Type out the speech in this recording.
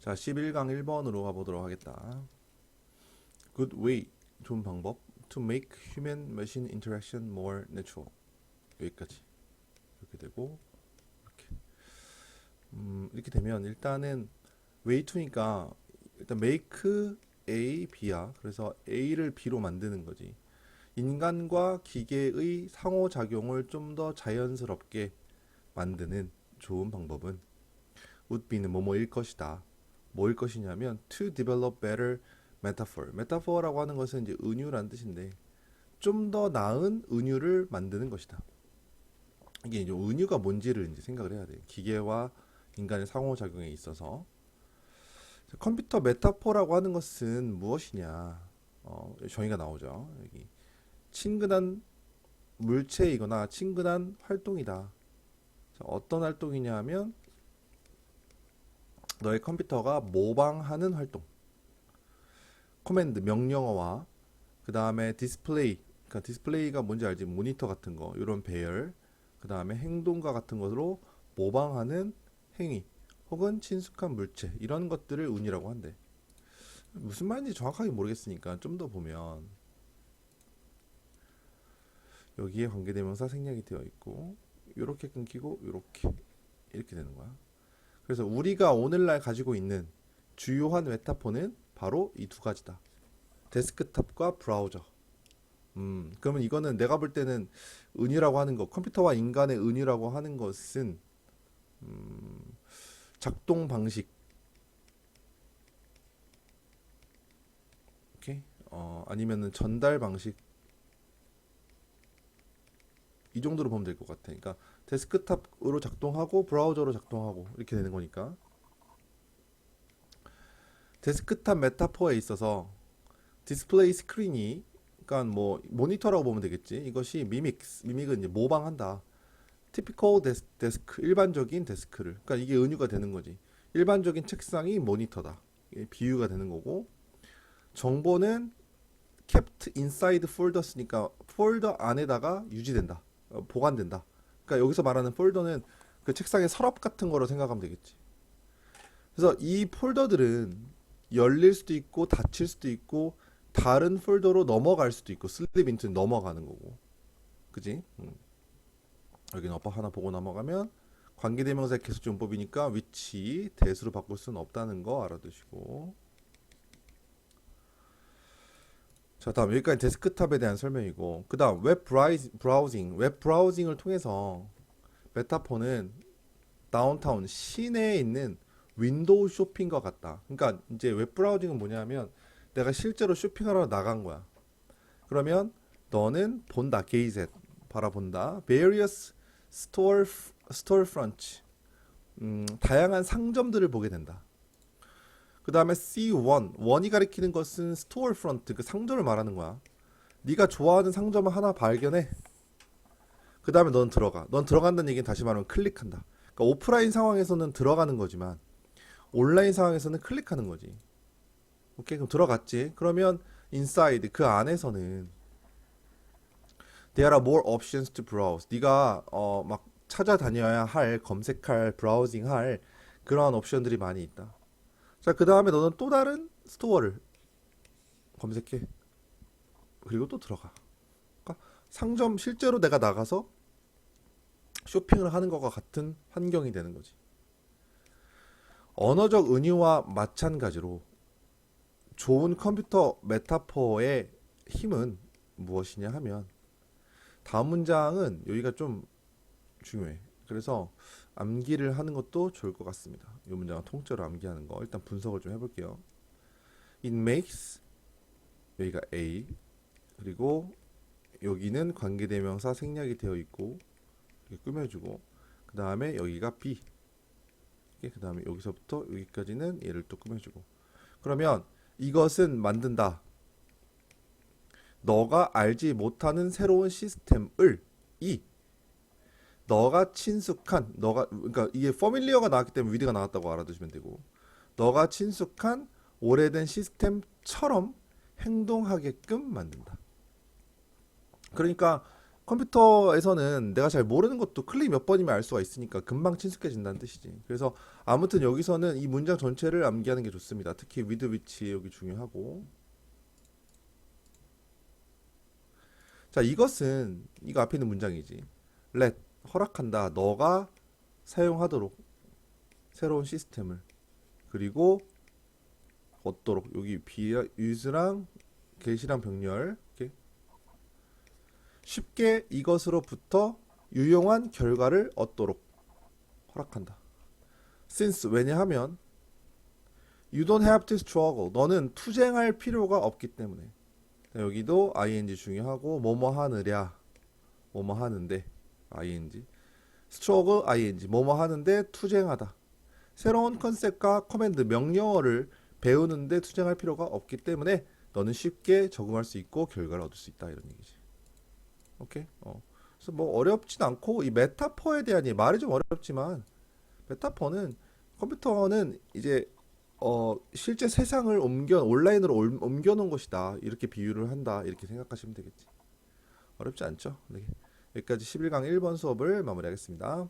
자, 11강 1번으로 가보도록 하겠다. Good way, 좋은 방법 to make human machine interaction more natural. 여기까지 이렇게 되고 이렇게 음, 이렇게 되면 일단은 way to니까 일단 make A B야. 그래서 A를 B로 만드는 거지. 인간과 기계의 상호작용을 좀 더 자연스럽게 만드는 좋은 방법은 would be는 뭐뭐일 것이다. 뭐일 것이냐면 to develop better metaphor. metaphor라고 하는 것은 이제 은유란 뜻인데 좀 더 나은 은유를 만드는 것이다. 이게 이제 은유가 뭔지를 이제 생각을 해야 돼. 기계와 인간의 상호작용에 있어서 컴퓨터 메타포라고 하는 것은 무엇이냐? 어, 정의가 나오죠. 여기 친근한 물체이거나 친근한 활동이다. 자, 어떤 활동이냐 하면 너의 컴퓨터가 모방하는 활동. 코맨드 명령어와 그 다음에 디스플레이. 그러니까 디스플레이가 뭔지 알지? 모니터 같은 거, 이런 배열. 그 다음에 행동과 같은 것으로 모방하는 행위. 혹은 친숙한 물체 이런 것들을 운이라고 한대. 무슨 말인지 정확하게 모르겠으니까 좀 더 보면 여기에 관계대명사 생략이 되어 있고 이렇게 끊기고 이렇게 이렇게 되는 거야. 그래서 우리가 오늘날 가지고 있는 주요한 메타포는 바로 이 두 가지다. 데스크탑과 브라우저. 음, 그러면 이거는 내가 볼 때는 은유라고 하는 거, 컴퓨터와 인간의 은유라고 하는 것은 음, 작동 방식. 오케이. 어, 아니면은 전달 방식. 이 정도로 보면 될 것 같아. 그러니까 데스크탑으로 작동하고 브라우저로 작동하고 이렇게 되는 거니까. 데스크탑 메타포에 있어서 디스플레이 스크린이 그러니까 뭐 모니터라고 보면 되겠지. 이것이 미믹스, 미믹은 이제 모방한다. 데스, 데스크, 일반적인 데스크를. 그러니까 이게 은유가 되는 거지. 일반적인 책상이 모니터다. 비유가 되는 거고. 정보는 kept inside folders니까 폴더 안에다가 유지된다. 어, 보관된다. 그러니까 여기서 말하는 폴더는 그 책상의 서랍 같은 거로 생각하면 되겠지. 그래서 이 폴더들은 열릴 수도 있고 닫힐 수도 있고 다른 폴더로 넘어갈 수도 있고 슬립 인트 넘어가는 거고. 그지? 음. 여기는 어법 하나 보고 넘어가면 관계대명사의 계속용법이니까 위치 대수로 바꿀 수는 없다는 거 알아두시고 자 다음 여기까지 데스크탑에 대한 설명이고 그 다음 웹 브라우징 웹 브라우징을 통해서 메타폰은 다운타운 시내에 있는 윈도우 쇼핑과 같다. 그러니까 이제 웹 브라우징은 뭐냐면 내가 실제로 쇼핑하러 나간 거야. 그러면 너는 본다 게이젯 바라본다. Various store storefront 음, 다양한 상점들을 보게 된다. 그 다음에 C1 원이 가리키는 것은 storefront 그 상점을 말하는 거야. 네가 좋아하는 상점을 하나 발견해. 그 다음에 넌 들어가. 넌 들어간다는 얘기는 다시 말하면 클릭한다. 그러니까 오프라인 상황에서는 들어가는 거지만 온라인 상황에서는 클릭하는 거지. 오케이 그럼 들어갔지. 그러면 inside 그 안에서는 There are more options to browse. 네가 어 막 찾아다녀야 할, 검색할, 브라우징할 그러한 옵션들이 많이 있다. 자, 그 다음에 너는 또 다른 스토어를 검색해. 그리고 또 들어가. 그러니까 상점 실제로 내가 나가서 쇼핑을 하는 것과 같은 환경이 되는 거지. 언어적 은유와 마찬가지로 좋은 컴퓨터 메타포의 힘은 무엇이냐 하면 다음 문장은 여기가 좀 중요해. 그래서 암기를 하는 것도 좋을 것 같습니다. 이 문장은 통째로 암기하는 거 일단 분석을 좀 해볼게요. It makes 여기가 A 그리고 여기는 관계대명사 생략이 되어 있고 이렇게 꾸며주고 그 다음에 여기가 B 그 다음에 여기서부터 여기까지는 얘를 또 꾸며주고 그러면 이것은 만든다 너가 알지 못하는 새로운 시스템을 이 너가 친숙한 너가 그러니까 이게 퍼밀리어가 나왔기 때문에 위드가 나왔다고 알아두시면 되고 너가 친숙한 오래된 시스템처럼 행동하게끔 만든다. 그러니까 컴퓨터에서는 내가 잘 모르는 것도 클릭 몇 번이면 알 수가 있으니까 금방 친숙해진다는 뜻이지. 그래서 아무튼 여기서는 이 문장 전체를 암기하는 게 좋습니다. 특히 with which 여기 중요하고. 자, 이것은 이거 앞에 있는 문장이지. let 허락한다. 너가 사용하도록 새로운 시스템을 그리고 얻도록 여기 비 use랑 get이랑 병렬 이렇게 쉽게 이것으로부터 유용한 결과를 얻도록 허락한다. Since 왜냐하면 you don't have to struggle. 너는 투쟁할 필요가 없기 때문에. 여기도 ing 중요하고 뭐뭐 하느랴. 뭐뭐 하는데 ing. struggle ing. 뭐뭐 하는데 투쟁하다. 새로운 컨셉과 커맨드 명령어를 배우는데 투쟁할 필요가 없기 때문에 너는 쉽게 적응할 수 있고 결과를 얻을 수 있다 이런 얘기지. 오케이. 어. 그래서 뭐 어렵진 않고 이 메타포에 대한 이 말이 좀 어렵지만 메타포는 컴퓨터는 이제 어 실제 세상을 옮겨 온라인으로 옮- 옮겨 놓은 것이다 이렇게 비유를 한다 이렇게 생각하시면 되겠지. 어렵지 않죠? 네. 여기까지 11강 1번 수업을 마무리하겠습니다.